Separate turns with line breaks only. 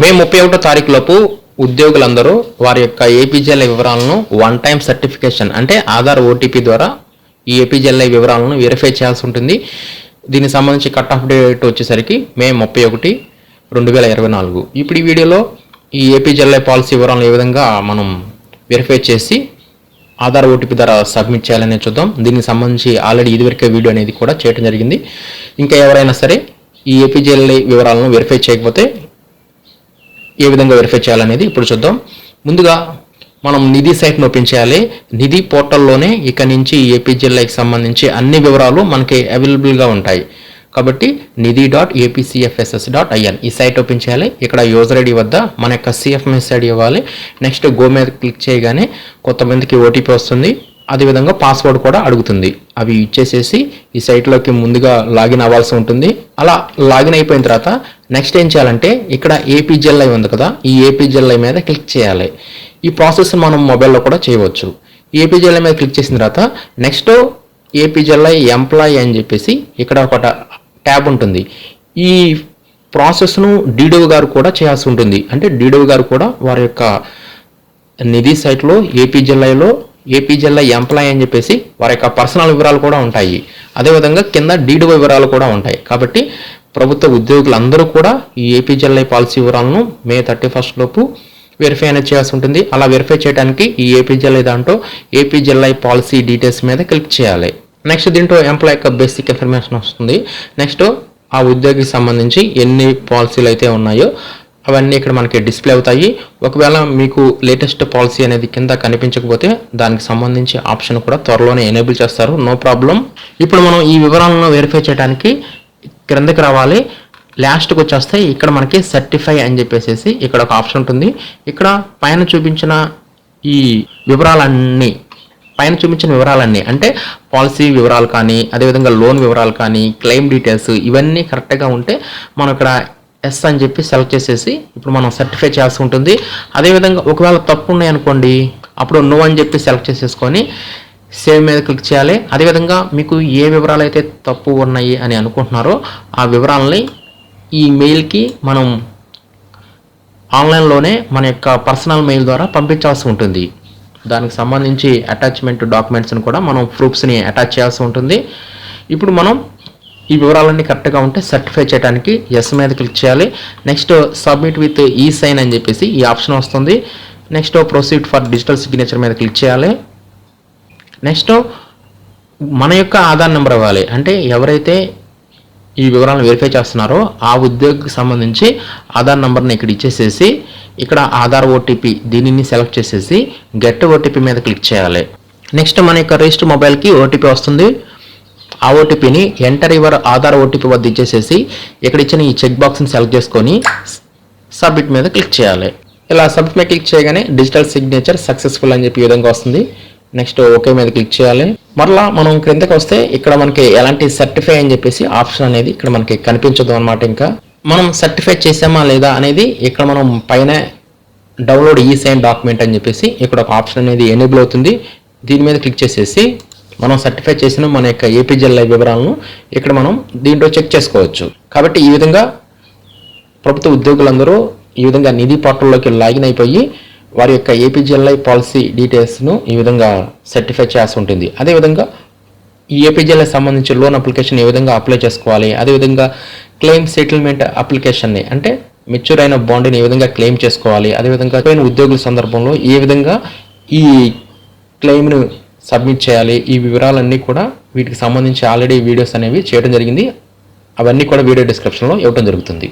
మే ముప్పై ఒకటో తారీఖు లోపు ఉద్యోగులందరూ వారి యొక్క ఏపీజేఎల్ఐ వివరాలను వన్ టైం సర్టిఫికేషన్ అంటే ఆధార్ ఓటీపీ ద్వారా ఈ ఏపీజేఎల్ఐ వివరాలను వెరిఫై చేయాల్సి ఉంటుంది. దీనికి సంబంధించి కట్ ఆఫ్ డేట్ వచ్చేసరికి మే ముప్పై ఒకటి రెండు వేల ఇరవై నాలుగు. ఇప్పుడు ఈ వీడియోలో ఈ ఏపీజేఎల్ఐ పాలసీ వివరాలను ఏ విధంగా మనం వెరిఫై చేసి ఆధార్ ఓటీపీ ద్వారా సబ్మిట్ చేయాలనే చూద్దాం. దీనికి సంబంధించి ఆల్రెడీ ఇదివరకే వీడియో అనేది కూడా చేయడం జరిగింది. ఇంకా ఎవరైనా సరే ఈ ఏపీజేఎల్ఐ వివరాలను వెరిఫై చేయకపోతే ఏ విధంగా వెరిఫై చేయాలనేది ఇప్పుడు చూద్దాం. ముందుగా మనం నిధి సైట్ను ఓపెన్ చేయాలి. నిధి పోర్టల్లోనే ఇక నుంచి ఏపీజీఎల్ఐకి సంబంధించి అన్ని వివరాలు మనకి అవైలబుల్గా ఉంటాయి. కాబట్టి Nidhi dot APCFSS dot IN ఈ సైట్ ఓపెన్ చేయాలి. ఇక్కడ యూజర్ ఐడి వద్ద మన యొక్క సిఎఫ్ఎంఎస్ ఐడి ఇవ్వాలి. నెక్స్ట్ గో మీద క్లిక్ చేయగానే కొంతమందికి ఓటీపీ వస్తుంది. అదేవిధంగా పాస్వర్డ్ కూడా అడుగుతుంది. అవి ఇచ్చేసేసి ఈ సైట్లోకి ముందుగా లాగిన్ అవ్వాల్సి ఉంటుంది. అలా లాగిన్ అయిపోయిన తర్వాత నెక్స్ట్ ఏం చేయాలంటే ఇక్కడ ఏపీజెల్ఐ ఉంది కదా ఈ ఏపీజెల్ఐ మీద క్లిక్ చేయాలి. ఈ ప్రాసెస్ మనం మొబైల్లో కూడా చేయవచ్చు. ఏపీజెల్ఐ మీద క్లిక్ చేసిన తర్వాత నెక్స్ట్ ఏపీజెల్ఐ ఎంప్లాయీ అని చెప్పేసి ఇక్కడ ఒక ట్యాబ్ ఉంటుంది. ఈ ప్రాసెస్ను డీడో గారు కూడా చేయాల్సి ఉంటుంది. అంటే డీడో గారు కూడా వారి యొక్క నిధి సైట్లో ఏపీజెల్ఐలో ఏపీజెల్ఐ ఎంప్లాయ్ అని చెప్పేసి వారి యొక్క పర్సనల్ వివరాలు కూడా ఉంటాయి. అదేవిధంగా కింద డీడో వివరాలు కూడా ఉంటాయి. కాబట్టి ప్రభుత్వ ఉద్యోగులందరూ కూడా ఈ ఏపీజెల్ఐ పాలసీ వివరాలను మే థర్టీ ఫస్ట్ లోపు వెరిఫై అనేది చేయాల్సి ఉంటుంది. అలా వెరిఫై చేయడానికి ఈ ఏపీజెల్ఐ దాంట్లో ఏపీజెల్ఐ పాలసీ డీటెయిల్స్ మీద క్లిక్ చేయాలి. నెక్స్ట్ దీంట్లో ఎంప్లాయ్ యొక్క బేసిక్ ఇన్ఫర్మేషన్ వస్తుంది. నెక్స్ట్ ఆ ఉద్యోగికి సంబంధించి ఎన్ని పాలసీలు అయితే ఉన్నాయో అవన్నీ ఇక్కడ మనకి డిస్ప్లే అవుతాయి. ఒకవేళ మీకు లేటెస్ట్ పాలసీ అనేది కింద కనిపించకపోతే దానికి సంబంధించి ఆప్షన్ కూడా త్వరలోనే ఎనేబుల్ చేస్తారు. నో ప్రాబ్లం ఇప్పుడు మనం ఈ వివరాలను వెరిఫై చేయడానికి క్రిందకి రావాలి. లాస్ట్కి వచ్చేస్తే ఇక్కడ మనకి సర్టిఫై అని చెప్పేసి ఇక్కడ ఒక ఆప్షన్ ఉంటుంది. ఇక్కడ పైన చూపించిన ఈ వివరాలన్నీ పైన చూపించిన వివరాలన్నీ అంటే పాలసీ వివరాలు కానీ అదేవిధంగా లోన్ వివరాలు కానీ క్లెయిమ్ డీటెయిల్స్ ఇవన్నీ కరెక్ట్గా ఉంటే మనం ఇక్కడ ఎస్ అని చెప్పి సెలెక్ట్ చేసేసి ఇప్పుడు మనం సర్టిఫై చేయాల్సి ఉంటుంది. అదేవిధంగా ఒకవేళ తప్పు ఉన్నాయనుకోండి అప్పుడు నో అని చెప్పి సెలెక్ట్ చేసేసుకొని సేవ్ మీద క్లిక్ చేయాలి. అదేవిధంగా మీకు ఏ వివరాలు అయితే తప్పు ఉన్నాయి అని అనుకుంటున్నారో ఆ వివరాలని ఈ మెయిల్కి మనం ఆన్లైన్లోనే మన యొక్క పర్సనల్ మెయిల్ ద్వారా పంపించాల్సి ఉంటుంది. దానికి సంబంధించి అటాచ్మెంట్ డాక్యుమెంట్స్ని కూడా మనం ప్రూఫ్స్ని అటాచ్ చేయాల్సి ఉంటుంది. ఇప్పుడు మనం ఈ వివరాలన్నీ కరెక్ట్గా ఉంటే సర్టిఫై చేయడానికి ఎస్ మీద క్లిక్ చేయాలి. Next submit with e sign అని చెప్పేసి ఈ ఆప్షన్ వస్తుంది. Next proceed for digital signature మీద క్లిక్ చేయాలి. నెక్స్ట్ మన యొక్క ఆధార్ నెంబర్ ఇవ్వాలి. అంటే ఎవరైతే ఈ వివరాలను వెరిఫై చేస్తున్నారో ఆ ఉద్యోగికి సంబంధించి ఆధార్ నెంబర్ని ఇక్కడ ఇచ్చేసేసి ఇక్కడ ఆధార్ ఓటీపీ దీనిని సెలెక్ట్ చేసేసి గెట్ ఓటీపీ మీద క్లిక్ చేయాలి. నెక్స్ట్ మన యొక్క రిజిస్టర్ మొబైల్కి ఓటీపీ వస్తుంది. ఆ ఓటీపీని ఎంటర్ యువర్ ఆధార్ ఓటీపీ వద్ద ఇచ్చేసేసి ఇక్కడ ఇచ్చిన ఈ చెక్ బాక్స్ని సెలెక్ట్ చేసుకొని సబ్మిట్ మీద క్లిక్ చేయాలి. ఇలా సబ్మిట్ మీద క్లిక్ చేయగానే డిజిటల్ సిగ్నేచర్ సక్సెస్ఫుల్ అని చెప్పి ఈ విధంగా వస్తుంది. నెక్స్ట్ ఓకే మీద క్లిక్ చేయాలి. మరలా మనం క్రిందకి వస్తే ఇక్కడ మనకి ఎలాంటి సర్టిఫై అని చెప్పేసి ఆప్షన్ అనేది ఇక్కడ మనకి కనిపించదు అనమాట ఇంకా. మనం సర్టిఫై చేసామా లేదా అనేది ఇక్కడ మనం పైన డౌన్లోడ్ ఈ సైన్ డాక్యుమెంట్ అని చెప్పేసి ఇక్కడ ఒక ఆప్షన్ అనేది ఎనేబుల్ అవుతుంది. దీని మీద క్లిక్ చేసేసి మనం సర్టిఫై చేసిన మన యొక్క ఏపీజెల్ఐ వివరాలను ఇక్కడ మనం దీంట్లో చెక్ చేసుకోవచ్చు. కాబట్టి ఈ విధంగా ప్రభుత్వ ఉద్యోగులందరూ ఈ విధంగా నిధి పోర్టల్లోకి లాగిన్ అయిపోయి వారి యొక్క ఏపీజీఎల్ఐ పాలసీ డీటెయిల్స్ను ఈ విధంగా సర్టిఫై చేయాల్సి ఉంటుంది అదేవిధంగా ఈ ఏపీజీఎల్ఐ సంబంధించి లోన్ అప్లికేషన్ ఏ విధంగా అప్లై చేసుకోవాలి? అదేవిధంగా క్లెయిమ్ సెటిల్మెంట్ అప్లికేషన్ని అంటే మెచ్యూర్ అయిన బాండ్ని ఏ విధంగా క్లెయిమ్ చేసుకోవాలి? అదేవిధంగా పోయిన ఉద్యోగుల సందర్భంలో ఏ విధంగా ఈ క్లెయిమ్ను సబ్మిట్ చేయాలి? ఈ వివరాలన్నీ కూడా వీటికి సంబంధించి ఆల్రెడీ వీడియోస్ అనేవి చేయడం జరిగింది. అవన్నీ కూడా వీడియో డిస్క్రిప్షన్లో ఇవ్వడం జరుగుతుంది.